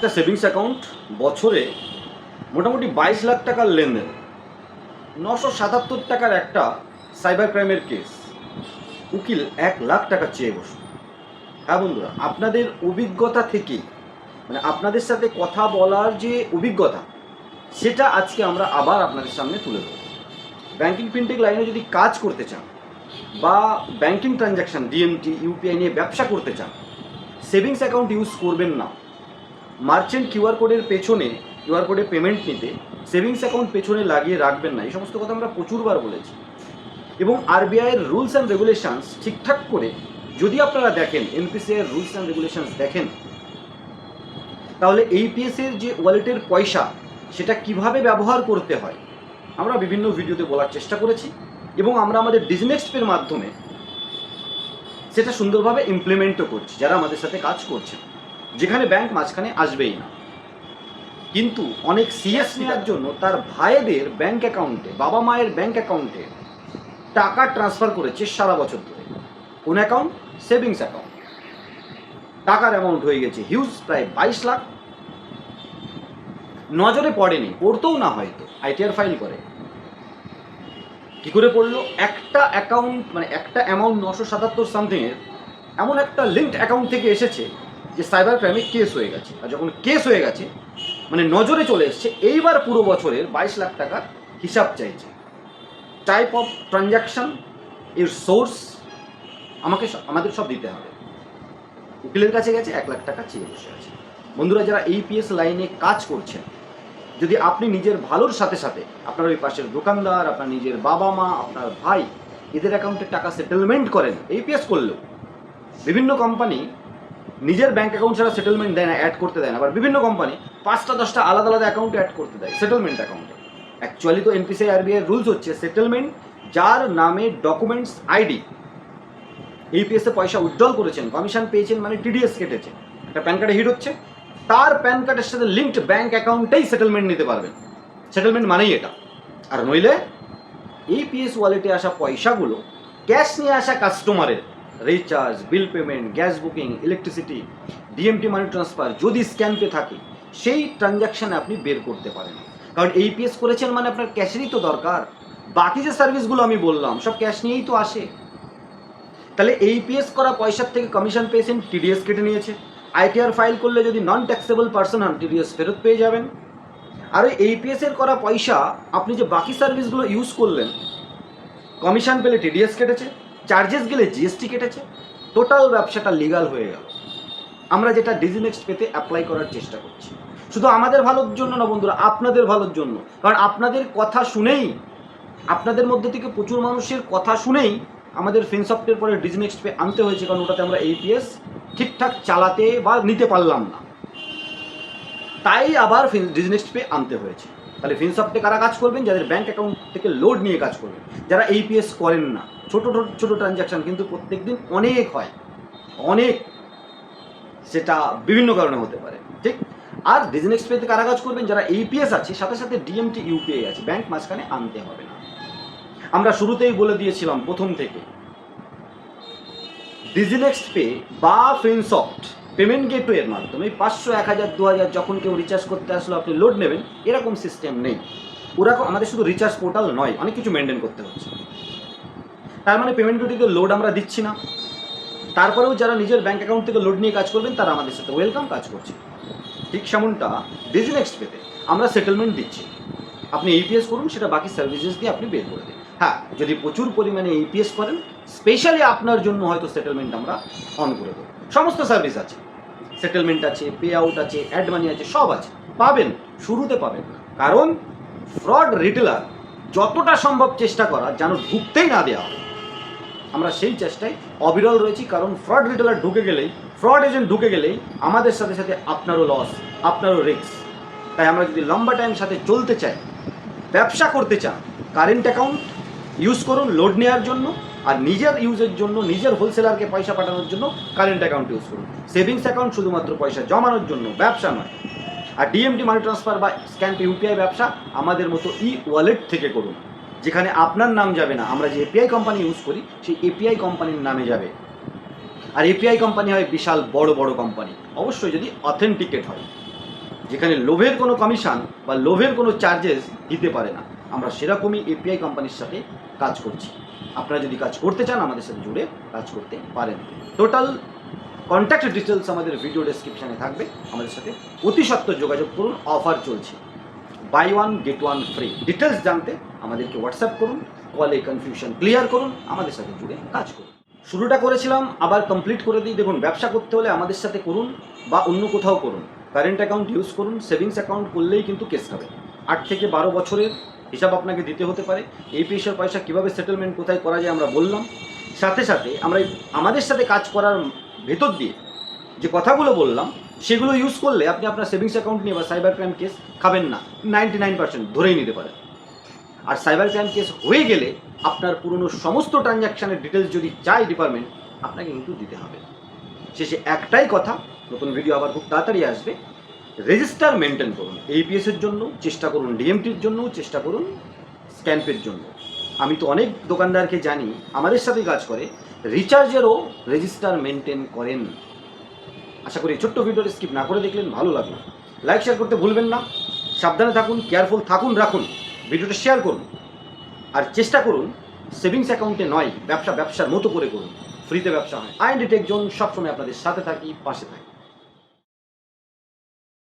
একটা savings account বছরে মোটামুটি বাইশ লাখ টাকার লেনদেন। নশো সাতাত্তর টাকার একটা সাইবার ক্রাইমের কেস। উকিল এক লাখ টাকা চেয়ে বসে হ্যাঁ বন্ধুরা, আপনাদের অভিজ্ঞতা থেকে মানে আপনাদের সাথে কথা বলার যে অভিজ্ঞতা, সেটা আজকে আমরা আবার আপনাদের সামনে তুলে দেবো ব্যাঙ্কিং ফিনটেক লাইনে যদি কাজ করতে চান বা ব্যাঙ্কিং ট্রানজ্যাকশন, ডিএমটি, ইউপিআই নিয়ে ব্যবসা করতে চান, সেভিংস অ্যাকাউন্ট ইউজ করবেন না। মার্চেন্ট কিউআর কোডের পেছনে, কিউআর কোডে পেমেন্ট নিতে সেভিংস অ্যাকাউন্ট পেছনে লাগিয়ে রাখবেন না। এই সমস্ত কথা আমরা প্রচুরবার বলেছি। এবং আরবিআইয়ের রুলস অ্যান্ড রেগুলেশনস ঠিকঠাক করে যদি আপনারা দেখেন এনপিসিআইয়ের রুলস অ্যান্ড রেগুলেশনস দেখেন, তাহলে এইপিএস এর যে ওয়ালেটের পয়সা, সেটা কীভাবে ব্যবহার করতে হয়, আমরা বিভিন্ন ভিডিওতে বলার চেষ্টা করেছি। এবং আমরা আমাদের ডিজনেক্সট পের মাধ্যমে সেটা সুন্দরভাবে ইমপ্লিমেন্টও করছি, যারা আমাদের সাথে কাজ করছে যেখানে ব্যাংক মাঝখানে আসবেই না। কিন্তু অনেক সিএস নেওয়ার জন্য তার ভাইদের ব্যাংক অ্যাকাউন্টে বাবা মায়ের ব্যাংক অ্যাকাউন্টে টাকা ট্রান্সফার করেছে সারা বছর ধরে। কোন অ্যাকাউন্ট সেভিংস অ্যাকাউন্ট টাকার অ্যামাউন্ট হয়ে গেছে হিউজ প্রায় বাইশ লাখ। নজরে পড়েনি পড়তেও না হয়তো আইটিআর ফাইল করে। কি করে পড়ল? একটা অ্যাকাউন্ট মানে একটা অ্যামাউন্ট নশো সাতাত্তর সামথিংয়ের এমন একটা লিঙ্কড অ্যাকাউন্ট থেকে এসেছে যে সাইবার ক্রাইমে কেস হয়ে গেছে। আর যখন কেস হয়ে গেছে মানে নজরে চলে এসছে, এইবার পুরো বছরের বাইশ লাখ টাকার হিসাব চাইছে। টাইপ অফ ট্রানজ্যাকশন এর সোর্স আমাকে আমাদের সব দিতে হবে। উকিলের কাছে গেছে, এক লাখ টাকা চেয়ে বসে আছে। বন্ধুরা, যারা এইপিএস লাইনে কাজ করছেন, যদি আপনি নিজের ভালোর সাথে সাথে আপনার ওই পাশের দোকানদার, আপনার নিজের বাবা মা আপনার ভাই, এদের অ্যাকাউন্টে টাকা সেটেলমেন্ট করেন এইপিএস করলেও, বিভিন্ন কোম্পানি নিজের ব্যাংক অ্যাকাউন্ট ছাড়া সেটেলমেন্ট দেয় না অ্যাড করতে দেয় না। আবার বিভিন্ন কোম্পানি পাঁচটা, দশটা আলাদা আলাদা অ্যাকাউন্টে অ্যাড করতে দেয় সেটেলমেন্ট অ্যাকাউন্টে অ্যাকচুয়ালি তো এনপিসি আরবিআই রুলস হচ্ছে সেটেলমেন্ট যার নামে ডকুমেন্টস আইডি এইপিএসে পয়সা উজ্জ্বল করেছেন কমিশন পেয়েছেন মানে টিডিএস কেটেছে। একটা প্যান কার্ডে হিট হচ্ছে, তার প্যান কার্ডের সাথে লিঙ্কড ব্যাংক অ্যাকাউন্টেই সেটেলমেন্ট নিতে পারবেন। সেটেলমেন্ট মানেই এটা। আর নইলে এইপিএস ওয়ালেটে আসা পয়সাগুলো ক্যাশ নিয়ে আসা কাস্টমারের recharge bill payment gas booking electricity DMT money transfer যদি স্ক্যান পে থাকে, সেই ট্রানজ্যাকশন আপনি বের করতে পারেন। কারণ এই এইপিএস করেছেন মানে আপনার ক্যাশেরই তো দরকার। বাকি যে সার্ভিসগুলো আমি বললাম, সব ক্যাশ নিয়েই তো আসে। তাহলে এই এইপিএস করা পয়সার থেকে কমিশন পেয়েছেন টিডিএস কেটে নিয়েছে। আইটিআর ফাইল করলে যদি নন ট্যাক্সেবল পার্সন হন টিডিএস ফেরত পেয়ে যাবেন। আর ওই এইপিএস এর করা পয়সা, আপনি যে বাকি সার্ভিসগুলো ইউজ করলেন কমিশন পেলে টিডিএস কেটেছে। চার্জেস গেলে জিএসটি কেটেছে টোটাল ব্যবসাটা লিগাল হয়ে গেল। আমরা যেটা ডিজিনেক্সট পেতে অ্যাপ্লাই করার চেষ্টা করছি। শুধু আমাদের ভালোর জন্য না বন্ধুরা, আপনাদের ভালোর জন্য। কারণ আপনাদের কথা শুনেই, আপনাদের মধ্যে থেকে প্রচুর মানুষের কথা শুনেই আমাদের ফিনসফটের পরে ডিজিনেক্সট পে আনতে হয়েছে, কারণ ওটাতে আমরা এইপিএস ঠিকঠাক চালাতে বা নিতে পারলাম না। তাই আবার ডিজিনেক্সট পে আনতে হয়েছে। তাহলে ফিনসফটে কারা কাজ করবেন? যাদের ব্যাংক অ্যাকাউন্ট থেকে লোড নিয়ে কাজ করবেন। যারা এইপিএস করেন না। ছোট ছোট ট্রানজ্যাকশন কিন্তু প্রত্যেক দিন অনেক হয়। অনেক। সেটা বিভিন্ন কারণে হতে পারে। ঠিক? আর বিজনেস পেতে কারা কাজ করবেন? যারা এইপিএস আছে, সাথে সাথে ডিএমটি ইউপিআই আছে। ব্যাংক মাঝখানে আনতে হবে না। আমরা শুরুতেই বলে দিয়েছিলাম প্রথম থেকে। ডিজিনেক্সট পে বা ফিনসফট পেমেন্ট গেটওয়ের মাধ্যমে পাঁচশো, এক হাজার, দু হাজার যখন কেউ রিচার্জ করতে আসলো, আপনি লোড নেবেন, এরকম সিস্টেম নেই। ওরা আমাদের শুধু রিচার্জ পোর্টাল নয়, অনেক কিছু মেনটেন করতে হচ্ছে। তার মানে পেমেন্ট গেটওয়েতে লোড আমরা দিচ্ছি না। তারপরেও যারা নিজের ব্যাঙ্ক অ্যাকাউন্ট থেকে লোড নিয়ে কাজ করবেন, তারা আমাদের সাথে ওয়েলকাম কাজ করছে। ঠিক সেমনটা ডিজিনেক্সট পেতে আমরা সেটেলমেন্ট দিচ্ছি। আপনি ইপিএস করুন, সেটা বাকি সার্ভিসেস দিয়ে আপনি বের করে দিন। হ্যাঁ যদি প্রচুর পরিমাণে ইপিএস করেন স্পেশালি আপনার জন্য হয়তো সেটেলমেন্ট আমরা অন করে দেবো। সমস্ত সার্ভিস আছে। সেটেলমেন্ট আছে পে আউট আছে অ্যাড মানি আছে, সব আছে। পাবেন, শুরুতে পাবেন। কারণ ফ্রড রিটেলার যতটা সম্ভব চেষ্টা করা, যেন ঢুকতেই না দেওয়া হয়। আমরা সেই চেষ্টায় অবিরল রয়েছি, কারণ ফ্রড রিটেলার ঢুকে গেলেই ফ্রড এজেন্ট ঢুকে গেলেই আমাদের সাথে সাথে আপনারও লস আপনারও রিস্ক তাই আমরা যদি লম্বা টাইম সাথে চলতে চাই, ব্যবসা করতে চান কারেন্ট অ্যাকাউন্ট ইউজ করুন লোড নেওয়ার জন্য আর নিজের ইউজের জন্য, নিজের হোলসেলারকে পয়সা পাঠানোর জন্য কারেন্ট অ্যাকাউন্ট ইউজ করুন। সেভিংস অ্যাকাউন্ট শুধুমাত্র পয়সা জমানোর জন্য, ব্যবসা নয়। আর ডিএমটি মানি ট্রান্সফার বা স্ক্যান ইউপিআই ব্যবসা? আমাদের মতো ই ওয়ালেট থেকে করুন, যেখানে আপনার নাম যাবে না। আমরা যে এপিআই কোম্পানি ইউজ করি, সেই এপিআই কোম্পানির নামে যাবে। আর এপিআই কোম্পানি হয় বিশাল, বড় বড় কোম্পানি অবশ্যই যদি অথেন্টিকেট হয়, যেখানে লোভের কোনো কমিশন বা লোভের কোনো চার্জেস দিতে পারে না। আমরা সেরকমই এপিআই কোম্পানির সাথে কাজ করছি। আপনারা যদি কাজ করতে চান আমাদের সাথে জুড়ে, কাজ করতে পারেন। টোটাল কন্ট্যাক্ট ডিটেলস আমাদের ভিডিও ডেসক্রিপশনে থাকবে। আমাদের সাথে অতি সত্ত্বর যোগাযোগ করুন অফার চলছে। Buy one get one free details জানতে আমাদেরকে হোয়াটসঅ্যাপ করুন কলে কনফিউশন ক্লিয়ার করুন, আমাদের সাথে জুড়ে কাজ করুন। শুরুটা করেছিলাম, আবার কমপ্লিট করে দিই। দেখুন, ব্যবসা করতে হলে আমাদের সাথে করুন বা অন্য কোথাও করুন। কারেন্ট অ্যাকাউন্ট ইউজ করুন সেভিংস অ্যাকাউন্ট করলেই কিন্তু কেস খাবে আট থেকে বারো বছরের হিসাব আপনাকে দিতে হতে পারে। এই পয়সা কীভাবে সেটেলমেন্ট কোথায় করা যায় আমরা বললাম। সাথে সাথে আমরা আমাদের সাথে কাজ করার ভেতর দিয়ে যে কথাগুলো বললাম, সেগুলো ইউজ করলে আপনি আপনার সেভিংস অ্যাকাউন্ট নিয়ে বা সাইবার ক্রাইম কেস খাবেন না। নাইনটি নাইন পার্সেন্ট ধরেই নিতে পারেন। আর সাইবার ক্রাইম কেস হয়ে গেলে আপনার পুরনো সমস্ত ট্রানজ্যাকশানের ডিটেলস যদি চাই ডিপার্টমেন্ট আপনাকে কিন্তু দিতে হবে। শেষে একটাই কথা, নতুন ভিডিও আবার খুব তাড়াতাড়ি আসবে। রেজিস্টার মেনটেন করুন এর জন্য, চেষ্টা করুন ডিএমটির জন্য, চেষ্টা করুন স্ক্যাম্পের জন্য। আমি তো অনেক দোকানদারকে জানি, আমাদের সাথে কাজ করে, রিচার্জেরও রেজিস্টার মেনটেন করেন। আশা করি ছোট্ট ভিডিওটা স্কিপ না করে দেখলেন, ভালো লাগল। লাইক, শেয়ার করতে ভুলবেন না। সাবধানে থাকুন, কেয়ারফুল থাকুন, রাখুন। ভিডিওটা শেয়ার করুন। আর চেষ্টা করুন, সেভিংস অ্যাকাউন্টে নয়, ব্যবসা ব্যবসার মতো করে করুন। ফ্রিতে ব্যবসা হয়। আইন ডিটেক জোন সবসময় আপনাদের সাথে থাকি, পাশে থাকি।